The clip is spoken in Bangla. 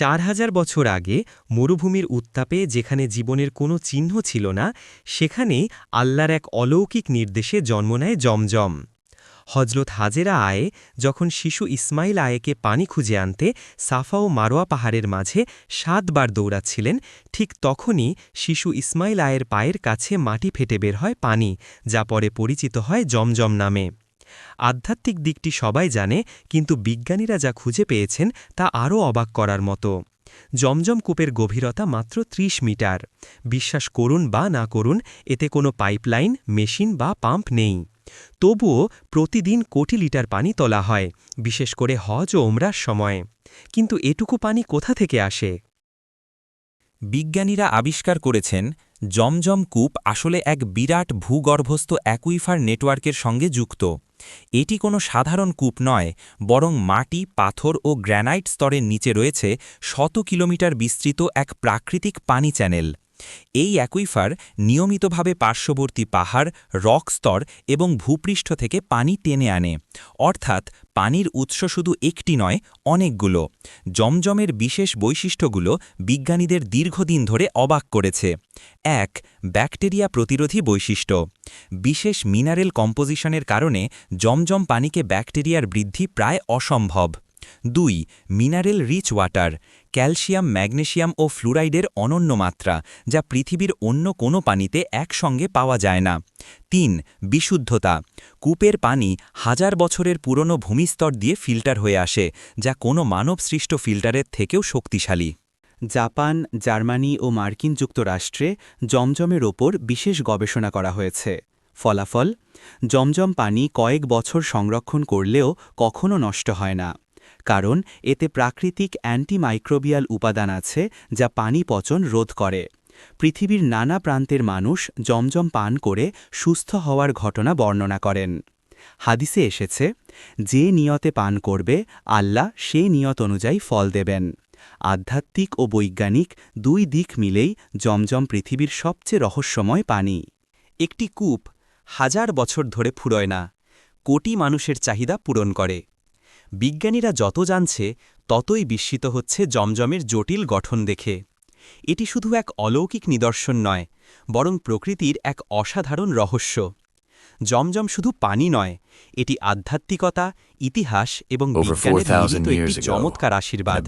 চার হাজার বছর আগে মরুভূমির উত্তাপে যেখানে জীবনের কোনো চিহ্ন ছিল না, সেখানেই আল্লাহর এক অলৌকিক নির্দেশে জন্ম নেয় জমজম। হজরত হাজেরা আয়ে যখন শিশু ইসমাইল আয়েকে পানি খুঁজে আনতে সাফা ও মারোয়া পাহাড়ের মাঝে সাতবার দৌড়াচ্ছিলেন, ঠিক তখনই শিশু ইসমাইল আয়ের পায়ের কাছে মাটি ফেটে বের হয় পানি, যা পরে পরিচিত হয় জমজম নামে। আধ্যাত্মিক দিকটি সবাই জানে, কিন্তু বিজ্ঞানীরা যা খুঁজে পেয়েছেন তা আরও অবাক করার মতো। জমজম কূপের গভীরতা মাত্র ৩০ মিটার। বিশ্বাস করুন বা না করুন, এতে কোনো পাইপলাইন, মেশিন বা পাম্প নেই। তবুও প্রতিদিন কোটি লিটার পানি তোলা হয়, বিশেষ করে হজ ও ওমরার সময়। কিন্তু এটুকু পানি কোথা থেকে আসে? বিজ্ঞানীরা আবিষ্কার করেছেন জমজম কূপ আসলে এক বিরাট ভূগর্ভস্থ অ্যাকুইফার নেটওয়ার্কের সঙ্গে যুক্ত। এটি কোনো সাধারণ কূপ নয়, বরং মাটি, পাথর ও গ্র্যানাইট স্তরের নিচে রয়েছে শত কিলোমিটার বিস্তৃত এক প্রাকৃতিক পানি চ্যানেল। এই অ্যাকুইফার নিয়মিতভাবে পার্শ্ববর্তী পাহাড়, রক স্তর এবং ভূপৃষ্ঠ থেকে পানি টেনে আনে। অর্থাৎ পানির উৎস শুধু একটি নয়, অনেকগুলো। জমজমের বিশেষ বৈশিষ্ট্যগুলো বিজ্ঞানীদের দীর্ঘদিন ধরে অবাক করেছে। এক, ব্যাকটেরিয়া প্রতিরোধী বৈশিষ্ট্য। বিশেষ মিনারেল কম্পোজিশনের কারণে জমজম পানিকে ব্যাকটেরিয়ার বৃদ্ধি প্রায় অসম্ভব। দুই, mineral rich water, calcium magnesium ও ফ্লুরাইডের অনন্য মাত্রা, যা পৃথিবীর অন্য কোনো পানিতে একসঙ্গে পাওয়া যায় না। তিন, বিশুদ্ধতা, কূপের পানি হাজার বছরের পুরনো ভূমিস্তর দিয়ে ফিল্টার হয়ে আসে, যা কোনো মানবসৃষ্ট ফিল্টারের থেকেও শক্তিশালী। জাপান, জার্মানি ও মার্কিন যুক্তরাষ্ট্রে জমজমের ওপর বিশেষ গবেষণা করা হয়েছে। ফলাফল, জমজম পানি কয়েক বছর সংরক্ষণ করলেও কখনো নষ্ট হয় না। কারণ এতে প্রাকৃতিক অ্যান্টিমাইক্রোবিয়াল উপাদান আছে যা পানি পচন রোধ করে। পৃথিবীর নানা প্রান্তের মানুষ জমজম পান করে সুস্থ হওয়ার ঘটনা বর্ণনা করেন। হাদিসে এসেছে, যে নিয়তে পান করবে, আল্লাহ সে নিয়ত অনুযায়ী ফল দেবেন। আধ্যাত্মিক ও বৈজ্ঞানিক দুই দিক মিলেই জমজম পৃথিবীর সবচেয়ে রহস্যময় পানি। একটি কূপ হাজার বছর ধরে ফুরোয় না, কোটি মানুষের চাহিদা পূরণ করে। বিজ্ঞানীরা যত জানছে ততই বিস্মিত হচ্ছে জমজমের জটিল গঠন দেখে। এটি শুধু এক অলৌকিক নিদর্শন নয় বরং প্রকৃতির এক অসাধারণ রহস্য। জমজম শুধু পানি নয় এটি আধ্যাত্মিকতা ইতিহাস এবং বিজ্ঞানের 4,000 মিলিত years একটি ago, চমৎকার আশীর্বাদ।